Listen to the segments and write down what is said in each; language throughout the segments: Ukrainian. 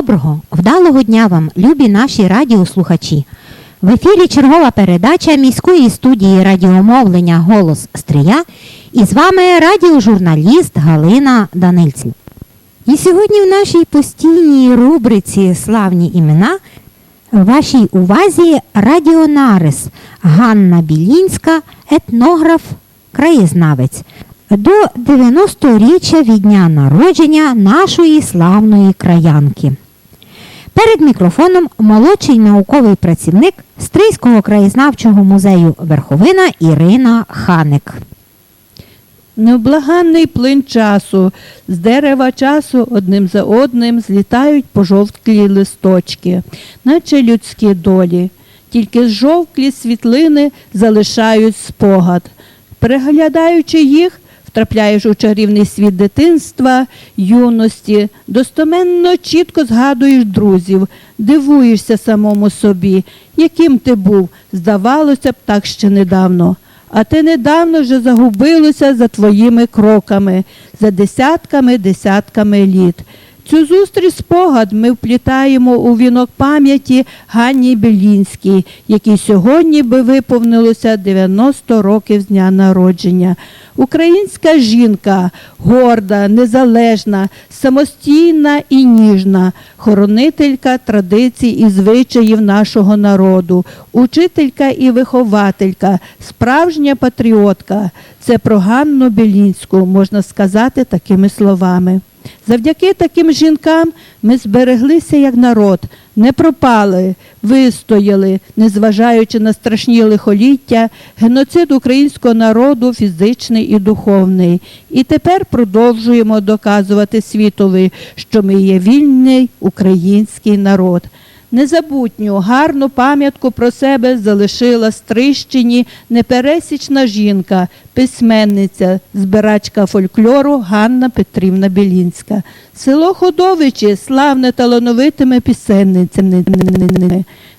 Доброго, вдалого дня вам, любі наші радіослухачі. В ефірі чергова передача міської студії радіомовлення Голос Стрия і з вами радіожурналіст Галина Данильців. І сьогодні в нашій постійній рубриці Славні імена вашій увазі радіонарис Ганна Білінська, етнограф, краєзнавець до 90-річчя від дня народження нашої славної краянки. Перед мікрофоном молодший науковий працівник Стрийського краєзнавчого музею Верховина Ірина Ханик. Невблаганний плин часу, з дерева часу одним за одним злітають пожовклі листочки, наче людські долі. Тільки жовклі світлини залишають спогад. Переглядаючи їх, втрапляєш у чарівний світ дитинства, юності, достоменно чітко згадуєш друзів, дивуєшся самому собі, яким ти був, здавалося б, так ще недавно. А ти недавно вже загубилося за твоїми кроками, за десятками, десятками літ. Цю зустріч спогад ми вплітаємо у вінок пам'яті Ганні Білінській, якій сьогодні би виповнилося 90 років з дня народження. Українська жінка горда, незалежна, самостійна і ніжна, хоронителька традицій і звичаїв нашого народу, учителька і вихователька, справжня патріотка. Це про Ганну Білінську можна сказати такими словами. Завдяки таким жінкам ми збереглися як народ, не пропали, вистояли, незважаючи на страшні лихоліття, геноцид українського народу фізичний і духовний. І тепер продовжуємо доказувати світові, що ми є вільний український народ. Незабутню, гарну пам'ятку про себе залишила Стрищині непересічна жінка, письменниця, збирачка фольклору Ганна Петрівна Білінська. Село Ходовичі славне талановитими пісенницями.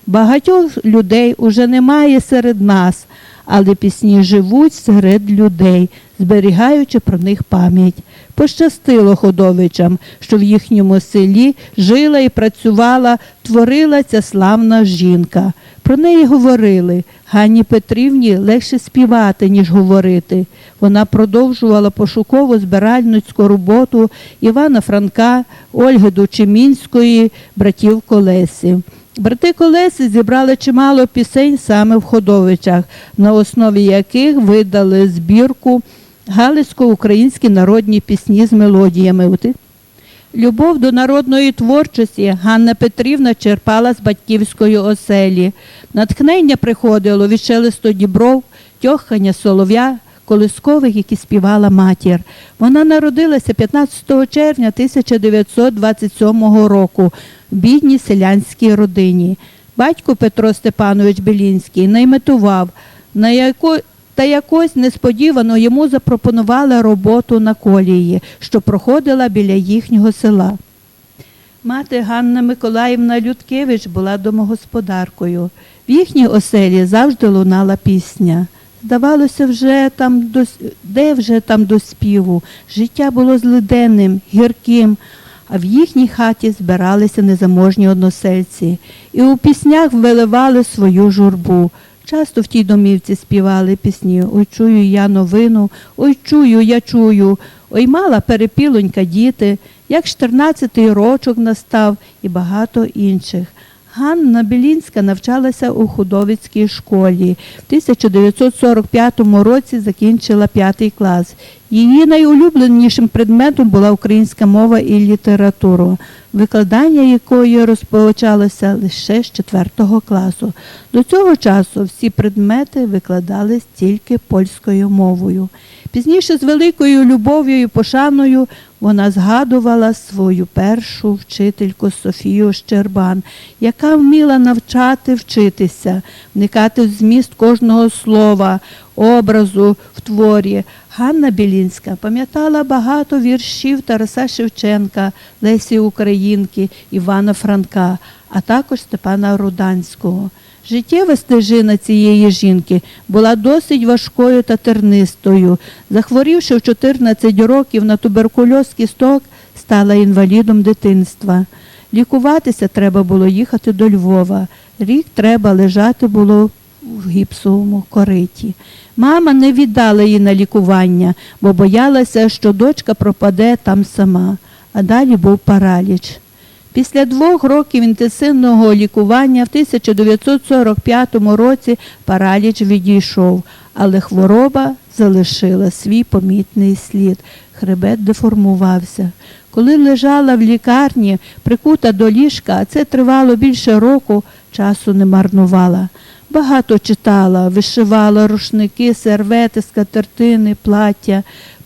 Багатьох людей уже немає серед нас, але пісні живуть серед людей, зберігаючи про них пам'ять. Пощастило ходовичам, що в їхньому селі жила і працювала, творила ця славна жінка. Про неї говорили. Ганні Петрівні легше співати, ніж говорити. Вона продовжувала пошуково збиральницьку роботу Івана Франка, Ольги Дучимінської, братів Колесі. Брати Колеси зібрали чимало пісень саме в Ходовичах, на основі яких видали збірку Галицько-українські народні пісні з мелодіями. Любов до народної творчості Ганна Петрівна черпала з батьківської оселі. Натхнення приходило від шелесту дібров, тьохання солов'я, колискових, які співала матір. Вона народилася 15 червня 1927 року в бідній селянській родині. Батько Петро Степанович Білінський найметував, на яку та якось несподівано йому запропонували роботу на колії, що проходила біля їхнього села. Мати Ганна Миколаївна Людкевич була домогосподаркою. В їхній оселі завжди лунала пісня. Здавалося, вже там до, де вже там до співу. Життя було злиденним, гірким, а в їхній хаті збиралися незаможні односельці і у піснях виливали свою журбу. Часто в тій домівці співали пісні Ой чую я новину, ой чую, я чую, ой мала перепілонька діти, як 14-й рочок настав і багато інших. Ганна Білінська навчалася у худовицькій школі. В 1945 році закінчила п'ятий клас. Її найулюбленішим предметом була українська мова і література, викладання якої розпочалося лише з 4 класу. До цього часу всі предмети викладались тільки польською мовою. Пізніше з великою любов'ю і пошаною вона згадувала свою першу вчительку Софію Щербан, яка вміла навчати вчитися, вникати в зміст кожного слова, образу в творі. Ганна Білінська пам'ятала багато віршів Тараса Шевченка, Лесі Українки, Івана Франка, а також Степана Руданського. Життєва стежина цієї жінки була досить важкою та тернистою. Захворівши в 14 років на туберкульоз кісток, стала інвалідом дитинства. Лікуватися треба було їхати до Львова. Рік треба лежати було в гіпсовому кориті. Мама не віддала її на лікування, бо боялася, що дочка пропаде там сама, а далі був параліч. Після двох років інтенсивного лікування в 1945 році параліч відійшов, але хвороба залишила свій помітний слід. Хребет деформувався. Коли лежала в лікарні, прикута до ліжка, а це тривало більше року, часу не марнувала. Багато читала, вишивала рушники, сервети, скатертини, плаття.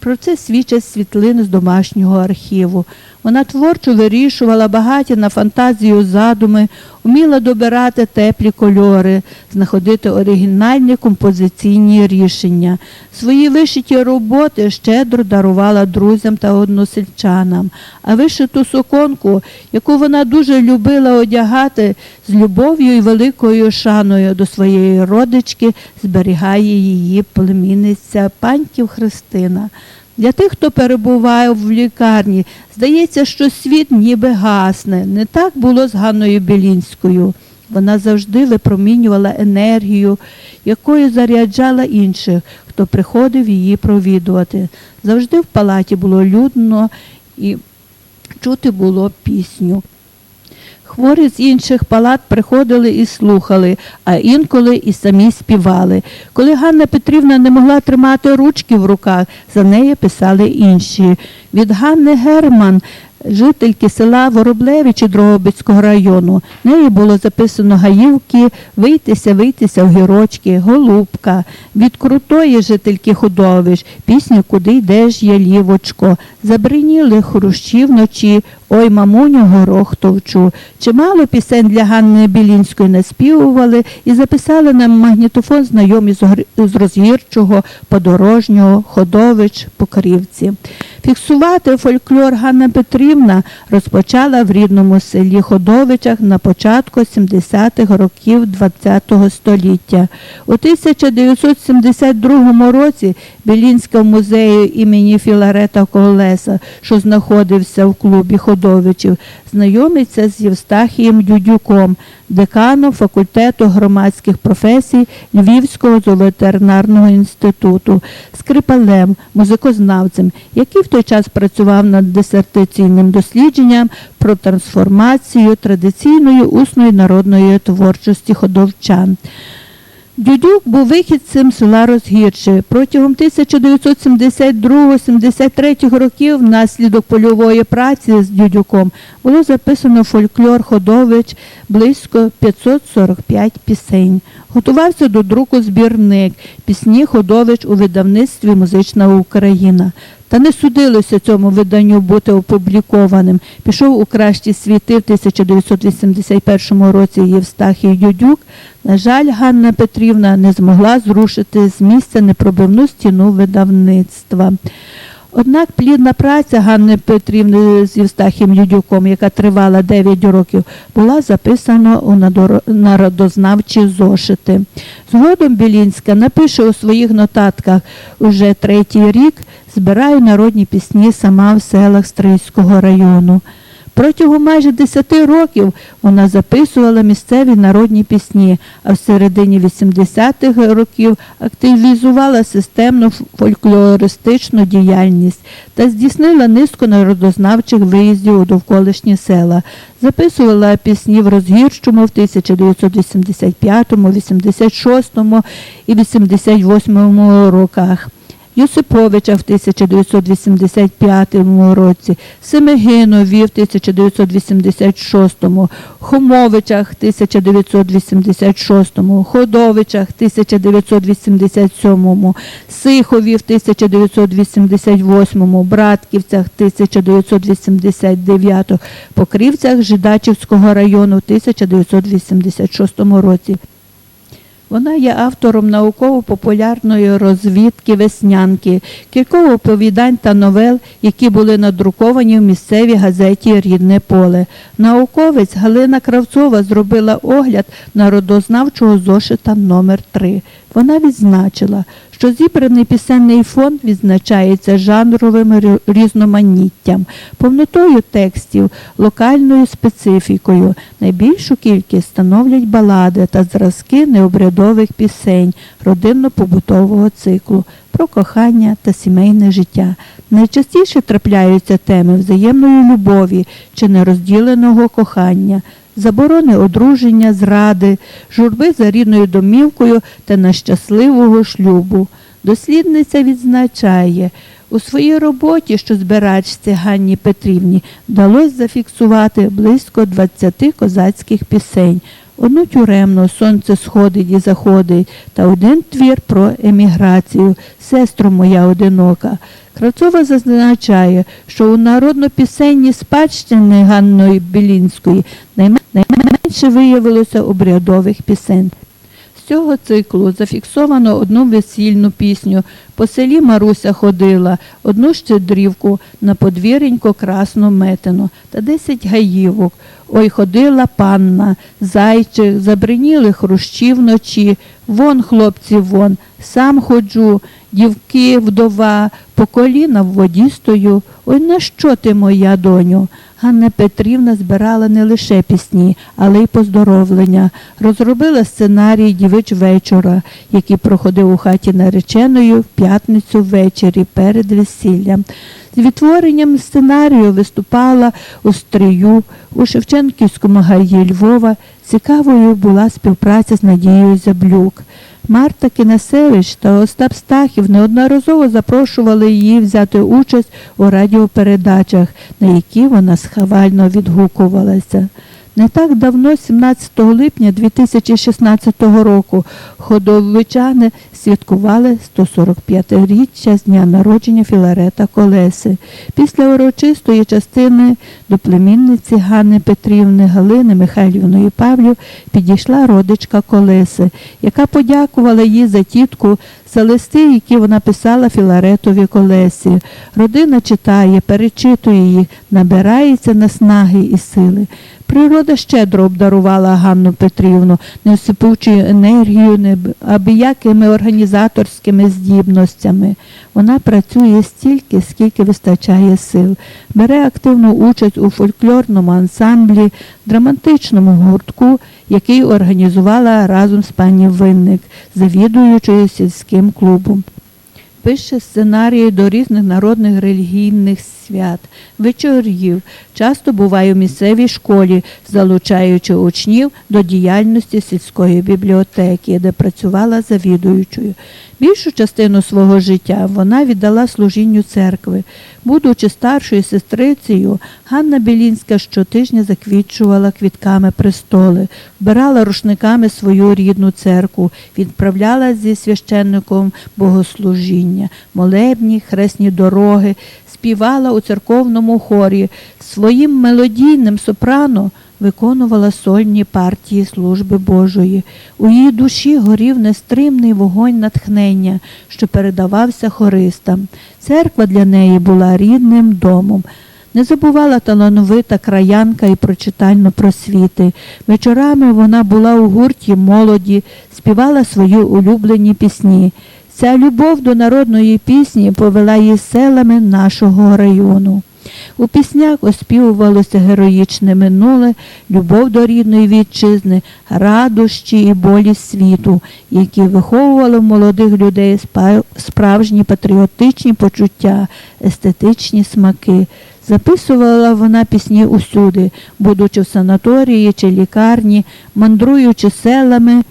Про це свідчать світлини з домашнього архіву. Вона творчо вирішувала багаті на фантазію задуми, вміла добирати теплі кольори, знаходити оригінальні композиційні рішення. Свої вишиті роботи щедро дарувала друзям та односельчанам, а вишиту суконку, яку вона дуже любила одягати, з любов'ю і великою шаною до своєї родички зберігає її племінниця паньків Христина. Для тих, хто перебуває в лікарні, здається, що світ ніби гасне. Не так було з Ганною Білінською. Вона завжди випромінювала енергію, якою заряджала інших, хто приходив її провідувати. Завжди в палаті було людно і чути було пісню. Хворі з інших палат приходили і слухали, а інколи і самі співали. Коли Ганна Петрівна не могла тримати ручки в руках, за неї писали інші. Від Ганни Герман, жительки села Вороблевичі Дрогобицького району, неї було записано гаївки, вийтися, вийтися в гірочки, голубка. Від крутої жительки Худович, пісня Куди йдеш, я лівочко, забриніли хрущі вночі, ой, мамуню, горох товчу. Чимало пісень для Ганни Білінської наспівували і записали на магнітофон знайомі з Розгірчого, Подорожнього, Ходович, Покрівці. Фіксувати фольклор Ганна Петрівна розпочала в рідному селі Ходовичах на початку 70-х років ХХ століття. У 1972 році Білінська в музеї імені Філарета Колеса, що знаходився в клубі Ходовичів, знайомиться з Євстахієм Дюдюком, деканом факультету громадських професій Львівського зооветеринарного інституту, скрипалем, музикознавцем, який в той час працював над дисертаційним дослідженням про трансформацію традиційної усної народної творчості ходовчан. Дюдюк був вихідцем села Розгірче. Протягом 1972-73 років внаслідок польової праці з Дюдюком було записано фольклор Ходович близько 545 пісень. Готувався до друку збірник пісні Ходович у видавництві Музична Україна. Та не судилося цьому виданню бути опублікованим. Пішов у кращі світи в 1981 році Євстахій Юдюк. На жаль, Ганна Петрівна не змогла зрушити з місця непробивну стіну видавництва. Однак плідна праця Ганни Петрівни з Євстахієм Юдюком, яка тривала 9 років, була записана у народознавчі зошити. Згодом Білінська напише у своїх нотатках уже третій рік збираю народні пісні сама в селах Стрийського району. Протягом майже 10 років вона записувала місцеві народні пісні, а в середині 80-х років активізувала системну фольклористичну діяльність та здійснила низку народознавчих виїздів у довколишні села. Записувала пісні в Розгірщому в 1985, 86 і 88 роках. Юсиповича в 1985 році, Семигинові в 1986, Хомовичах в 1986, Ходовичах в 1987, Сихові в 1988, Братківцях в 1989, Покрівцях Жидачівського району в 1986 році. Вона є автором науково-популярної розвідки веснянки, кількох оповідань та новел, які були надруковані в місцевій газеті Рідне поле. Науковець Галина Кравцова зробила огляд народознавчого зошита номер 3 Вона відзначила, що зібраний пісенний фонд відзначається жанровим різноманіттям, повнотою текстів, локальною специфікою. Найбільшу кількість становлять балади та зразки необрядових пісень родинно-побутового циклу про кохання та сімейне життя. Найчастіше трапляються теми взаємної любові чи нерозділеного кохання, заборони одруження, зради, журби за рідною домівкою та нещасливого шлюбу. Дослідниця відзначає, у своїй роботі, що збирачці Ганні Петрівні, вдалося зафіксувати близько 20 козацьких пісень, одну тюремну Сонце сходить і заходить та один твір про еміграцію Сестро моя одинока. Крацова зазначає, що у народно-пісенні спадщини Ганної Білінської найменше виявилося обрядових пісень. Цього циклу зафіксовано одну весільну пісню По селі Маруся ходила, одну щедрівку на подвіренько красну метину та десять гаївок. Ой ходила панна, зайчик, забриніли хрущі вночі, вон, хлопці, вон, сам ходжу, дівки, вдова, по коліна в воді стою. Ой, на що ти, моя доню? Ганна Петрівна збирала не лише пісні, але й поздоровлення. Розробила сценарій дівич вечора, який проходив у хаті нареченою в п'ятницю ввечері перед весіллям. З відтворенням сценарію виступала у стрию у Шевченківському гаї Львова. Цікавою була співпраця з Надією Зяблюк. Марта Кінасевич та Остап Стахів неодноразово запрошували її взяти участь у радіопередачах, на які вона схавально відгукувалася. Не так давно, 17 липня 2016 року, ходовичани святкували 145-річчя з дня народження Філарета Колеси. Після урочистої частини до племінниці Ганни Петрівни Галини Михайлівної Павлів підійшла родичка Колеси, яка подякувала їй за тітку за листи, які вона писала Філаретові Колесі. Родина читає, перечитує їх, набирається наснаги і сили. Природа щедро обдарувала Ганну Петрівну, не осипучи енергію, неабиякими організаторськими здібностями. Вона працює стільки, скільки вистачає сил, бере активну участь у фольклорному ансамблі, драматичному гуртку, який організувала разом з пані Винник, завідуючою сільським клубом. Пише сценарії до різних народних релігійних свят, вечорів. Часто буває в місцевій школі, залучаючи учнів до діяльності сільської бібліотеки, де працювала завідуючою. Більшу частину свого життя вона віддала служінню церкви. Будучи старшою сестрицею, Ганна Білінська щотижня заквітчувала квітками престоли, вбирала рушниками свою рідну церкву, відправляла зі священником богослужіння, молебні, хресні дороги, співала у церковному хорі. Своїм мелодійним сопрано виконувала сольні партії служби Божої. У її душі горів нестримний вогонь натхнення, що передавався хористам. Церква для неї була рідним домом. Не забувала талановита краянка і прочитально просвіти. Вечорами вона була у гурті молоді, співала свої улюблені пісні. Ця любов до народної пісні повела її селами нашого району. У піснях оспівувалося героїчне минуле, любов до рідної вітчизни, радощі і болі світу, які виховували в молодих людей справжні патріотичні почуття, естетичні смаки. Записувала вона пісні усюди, будучи в санаторії чи лікарні, мандруючи селами.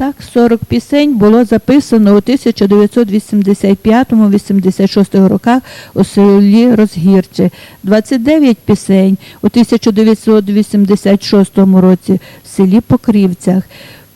Так, 40 пісень було записано у 1985-86 роках у селі Розгірче, 29 пісень у 1986 році в селі Покрівцях.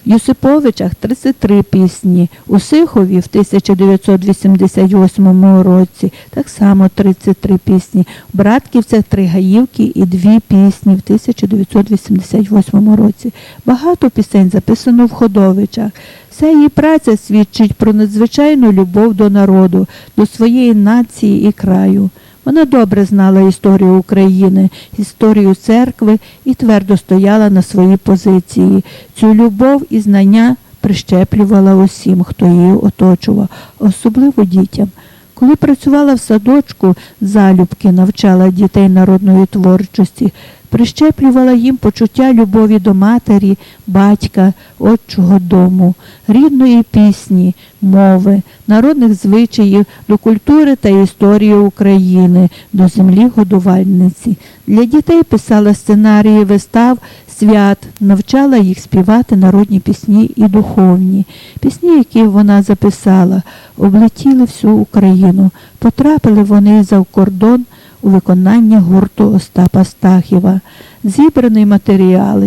Юсиповичах 33 пісні, у Сихові в 1988 році так само 33 пісні, в Братківцях три гаївки і дві пісні в 1988 році. Багато пісень записано в Ходовичах. Вся її праця свідчить про надзвичайну любов до народу, до своєї нації і краю. Вона добре знала історію України, історію церкви і твердо стояла на своїй позиції. Цю любов і знання прищеплювала усім, хто її оточував, особливо дітям. Коли працювала в садочку, залюбки навчала дітей народної творчості, прищеплювала їм почуття любові до матері, батька, отчого дому, рідної пісні, мови, народних звичаїв, до культури та історії України, до землі годувальниці. Для дітей писала сценарії вистав, свят, навчала їх співати народні пісні і духовні. Пісні, які вона записала, облетіли всю Україну. Потрапили вони за кордон у виконання гурту Остапа Стахіва. Зібраний матеріал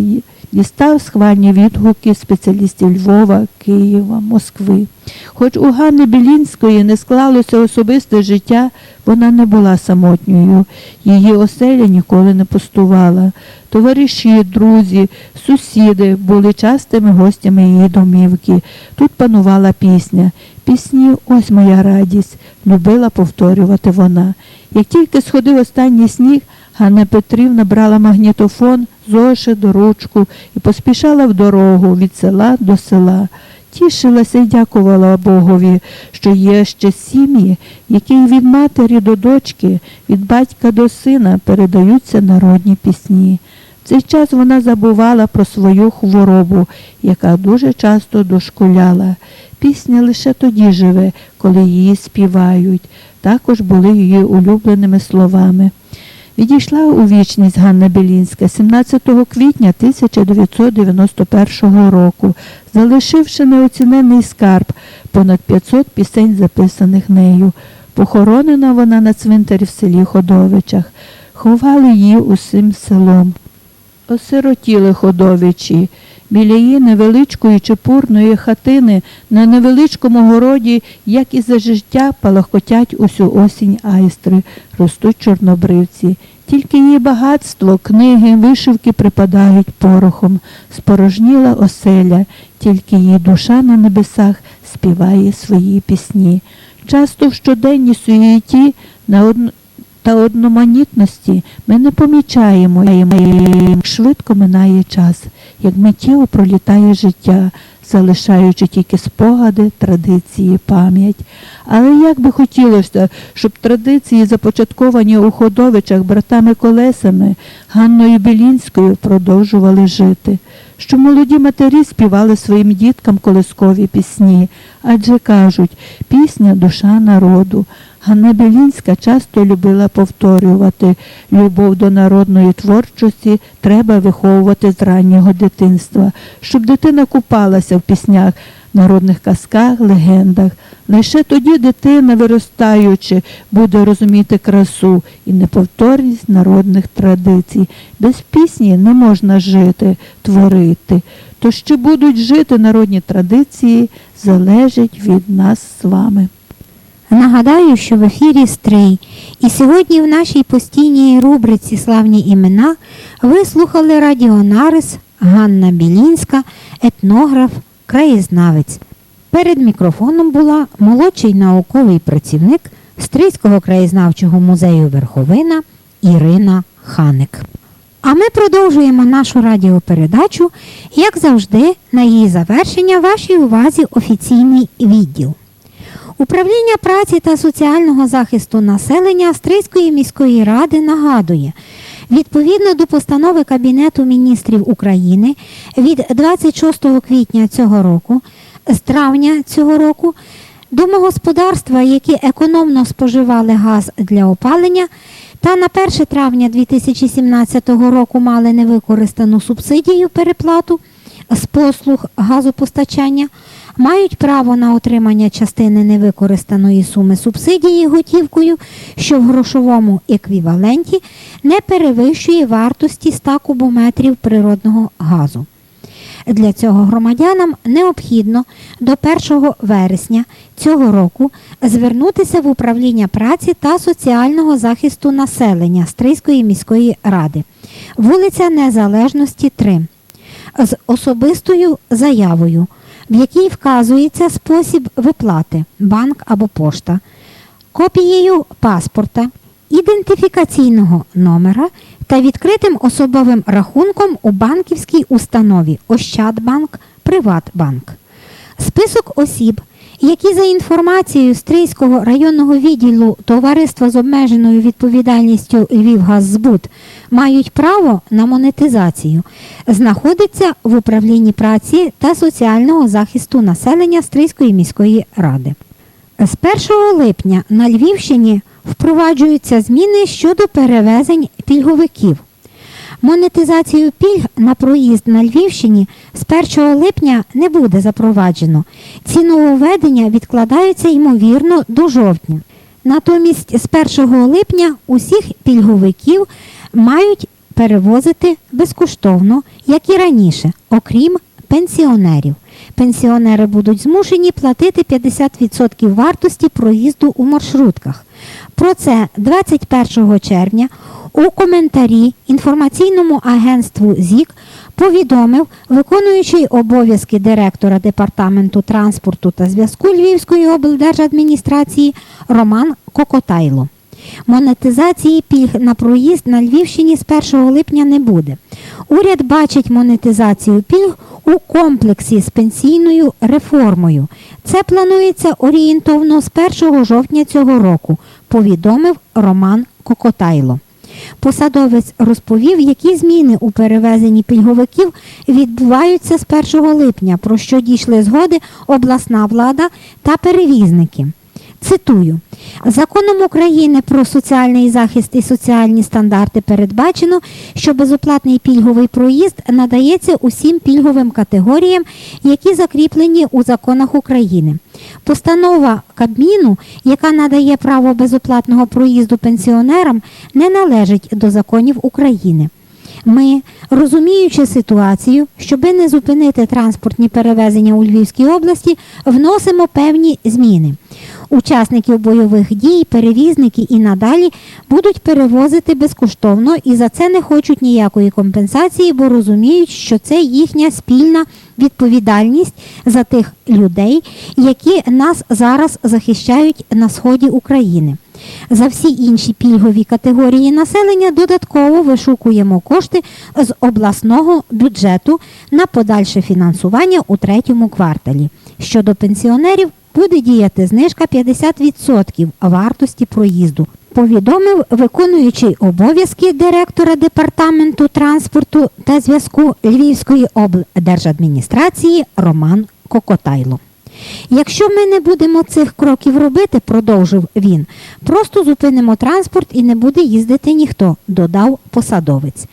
дістав схвальні відгуки спеціалістів Львова, Києва, Москви. Хоч у Ганни Білінської не склалося особисте життя, вона не була самотньою. Її оселя ніколи не пустувала. Товариші, друзі, сусіди були частими гостями її домівки. Тут панувала пісня. Пісні ось моя радість, любила повторювати вона. Як тільки сходив останній сніг, Ганна Петрівна брала магнітофон, зошит, ручку і поспішала в дорогу від села до села. Тішилася і дякувала Богові, що є ще сім'ї, які від матері до дочки, від батька до сина передаються народні пісні. В цей час вона забувала про свою хворобу, яка дуже часто дошкуляла. Пісня лише тоді живе, коли її співають. Також були її улюбленими словами. Відійшла у вічність Ганна Білінська 17 квітня 1991 року, залишивши неоцінений скарб понад 500 пісень, записаних нею. Похоронена вона на цвинтарі в селі Ходовичах. Ховали її усім селом. Осиротіли ходовичі. Біля її невеличкої чепурної хатини на невеличкому городі, як і за життя, палахкотять усю осінь айстри, ростуть чорнобривці. Тільки її багатство, книги, вишивки припадають порохом. Спорожніла оселя, тільки її душа на небесах співає свої пісні. Часто в щоденній суєті на одну та одноманітності ми не помічаємо, як швидко минає час, як миттєво пролітає життя, залишаючи тільки спогади, традиції, пам'ять. Але як би хотілося, щоб традиції, започатковані у Ходовичах братами Колесами, Ганною Білінською, продовжували жити, що молоді матері співали своїм діткам колискові пісні, адже кажуть, пісня душа народу. Ганна Білінська часто любила повторювати любов до народної творчості треба виховувати з раннього дитинства, щоб дитина купалася в піснях, народних казках, легендах. Лише тоді дитина, виростаючи, буде розуміти красу і неповторність народних традицій. Без пісні не можна жити, творити. То що будуть жити народні традиції, залежить від нас з вами. Нагадаю, що в ефірі Стрий. І сьогодні в нашій постійній рубриці Славні імена ви слухали радіонарис Ганна Білінська, етнограф, краєзнавець. Перед мікрофоном була молодший науковий працівник Стрийського краєзнавчого музею Верховина Ірина Ханик. А ми продовжуємо нашу радіопередачу, як завжди, на її завершення вашій увазі офіційний відділ. Управління праці та соціального захисту населення Австрійської міської ради нагадує, відповідно до постанови Кабінету міністрів України від 26 квітня цього року, з травня цього року, домогосподарства, які економно споживали газ для опалення, та на 1 травня 2017 року мали невикористану субсидію переплату з послуг газопостачання, мають право на отримання частини невикористаної суми субсидії готівкою, що в грошовому еквіваленті не перевищує вартості 100 кубометрів природного газу. Для цього громадянам необхідно до 1 вересня цього року звернутися в управління праці та соціального захисту населення Стрийської міської ради, вулиця Незалежності 3, з особистою заявою, в якій вказується спосіб виплати банк або пошта, копією паспорта, ідентифікаційного номера та відкритим особовим рахунком у банківській установі Ощадбанк, Приватбанк. Список осіб, які за інформацією Стрийського районного відділу Товариства з обмеженою відповідальністю Львівгаззбуд мають право на монетизацію, знаходиться в управлінні праці та соціального захисту населення Стрийської міської ради. З 1 липня на Львівщині впроваджуються зміни щодо перевезень пільговиків. Монетизацію пільг на проїзд на Львівщині з 1 липня не буде запроваджено. Ці нововведення відкладаються ймовірно до жовтня. Натомість з 1 липня усіх пільговиків мають перевозити безкоштовно, як і раніше, окрім пенсіонерів. Пенсіонери будуть змушені платити 50% вартості проїзду у маршрутках. Про це 21 червня у коментарі інформаційному агентству ЗІК повідомив виконуючий обов'язки директора департаменту транспорту та зв'язку Львівської облдержадміністрації Роман Кокотайло. Монетизації пільг на проїзд на Львівщині з 1 липня не буде. Уряд бачить монетизацію пільг у комплексі з пенсійною реформою. Це планується орієнтовно з 1 жовтня цього року, повідомив Роман Кокотайло. Посадовець розповів, які зміни у перевезенні пільговиків відбуваються з 1 липня, про що дійшли згоди обласна влада та перевізники. Цитую, законом України про соціальний захист і соціальні стандарти передбачено, що безоплатний пільговий проїзд надається усім пільговим категоріям, які закріплені у законах України. Постанова Кабміну, яка надає право безоплатного проїзду пенсіонерам, не належить до законів України. Ми, розуміючи ситуацію, щоби не зупинити транспортні перевезення у Львівській області, вносимо певні зміни. Учасників бойових дій, перевізники і надалі будуть перевозити безкоштовно і за це не хочуть ніякої компенсації, бо розуміють, що це їхня спільна відповідальність за тих людей, які нас зараз захищають на сході України. За всі інші пільгові категорії населення додатково вишукуємо кошти з обласного бюджету на подальше фінансування у третьому кварталі. Щодо пенсіонерів буде діяти знижка 50% вартості проїзду. Повідомив виконуючий обов'язки директора департаменту транспорту та зв'язку Львівської облдержадміністрації Роман Кокотайло. Якщо ми не будемо цих кроків робити, продовжив він, просто зупинимо транспорт і не буде їздити ніхто, додав посадовець.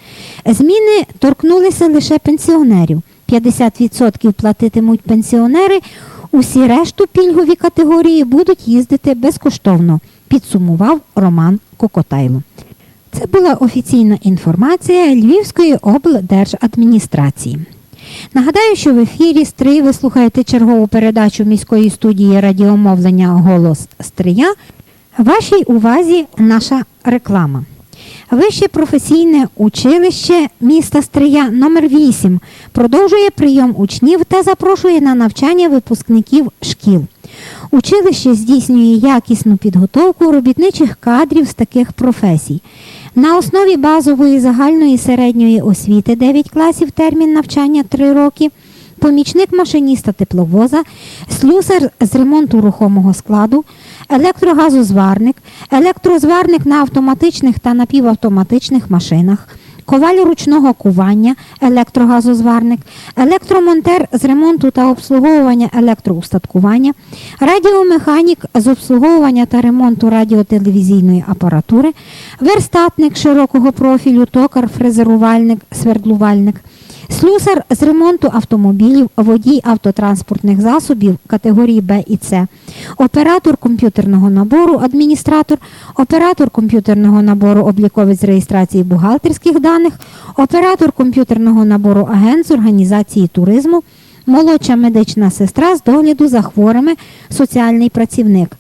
Зміни торкнулися лише пенсіонерів. 50% платитимуть пенсіонери, усі решту пільгові категорії будуть їздити безкоштовно, підсумував Роман Кокотайло. Це була офіційна інформація Львівської облдержадміністрації. Нагадаю, що в ефірі Стрий ви слухаєте чергову передачу міської студії радіомовлення Голос Стрия. Вашій увазі наша реклама. Вище професійне училище міста Стрия номер 8 продовжує прийом учнів та запрошує на навчання випускників шкіл. Училище здійснює якісну підготовку робітничих кадрів з таких професій. На основі базової загальної середньої освіти 9 класів термін навчання 3 роки, помічник машиніста тепловоза, слюсар з ремонту рухомого складу, електрогазозварник, електрозварник на автоматичних та напівавтоматичних машинах, коваль ручного кування, електрогазозварник, електромонтер з ремонту та обслуговування електроустаткування, радіомеханік з обслуговування та ремонту радіотелевізійної апаратури, верстатник широкого профілю, токар, фрезерувальник, свердлувальник. Слюсар з ремонту автомобілів, водій автотранспортних засобів категорії Б і С, оператор комп'ютерного набору, адміністратор, оператор комп'ютерного набору обліковець реєстрації бухгалтерських даних, оператор комп'ютерного набору агент з організації туризму, молодша медична сестра з догляду за хворими, соціальний працівник.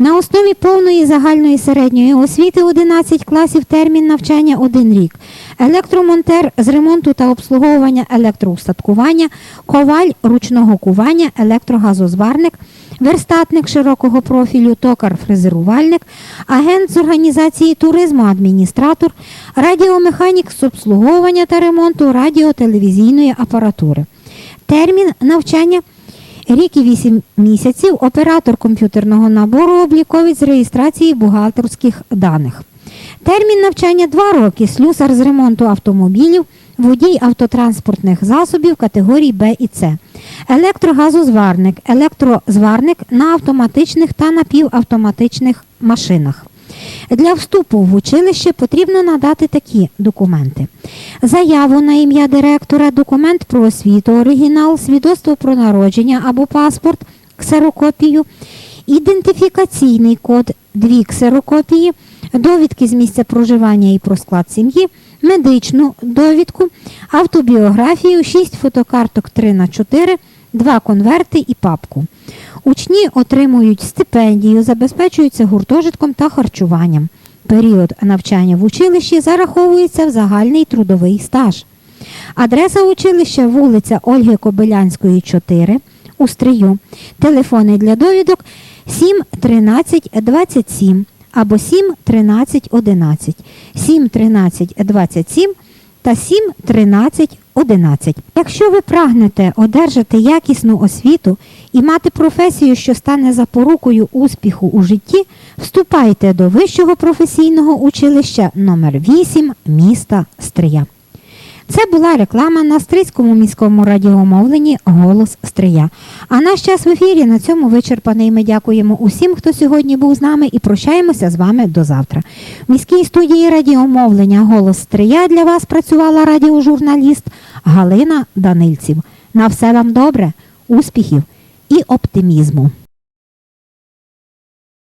На основі повної загальної середньої освіти 11 класів термін навчання 1 рік. Електромонтер з ремонту та обслуговування електроустаткування, коваль ручного кування, електрогазозварник, верстатник широкого профілю, токар, фрезерувальник, агент з організації туризму, адміністратор, радіомеханік з обслуговування та ремонту радіотелевізійної апаратури. Термін навчання рік і 8 місяців оператор комп'ютерного набору обліковець з реєстрації бухгалтерських даних. Термін навчання 2 роки, слюсар з ремонту автомобілів, водій автотранспортних засобів категорій Б і С, електрогазозварник, електрозварник на автоматичних та напівавтоматичних машинах. Для вступу в училище потрібно надати такі документи: заяву на ім'я директора, документ про освіту, оригінал, свідоцтво про народження або паспорт, ксерокопію, ідентифікаційний код, дві ксерокопії, довідки з місця проживання і про склад сім'ї, медичну довідку, автобіографію, 6 фотокарток 3 на 4 2 конверти і папку. Учні отримують стипендію, забезпечуються гуртожитком та харчуванням. Період навчання в училищі зараховується в загальний трудовий стаж. Адреса училища вулиця Ольги Кобилянської, 4 у Стрию. Телефони для довідок 7 13 27 або 7 13 11, 7 13 27 та 7 13 11. Якщо ви прагнете одержати якісну освіту і мати професію, що стане запорукою успіху у житті, вступайте до Вищого професійного училища номер 8 міста Стрия. Це була реклама на Стрийському міському радіомовленні Голос Стрия. А наш час в ефірі на цьому вичерпаний. Ми дякуємо усім, хто сьогодні був з нами, і прощаємося з вами до завтра. В міській студії радіомовлення Голос Стрия для вас працювала радіожурналіст Галина Данильців. На все вам добре, успіхів і оптимізму.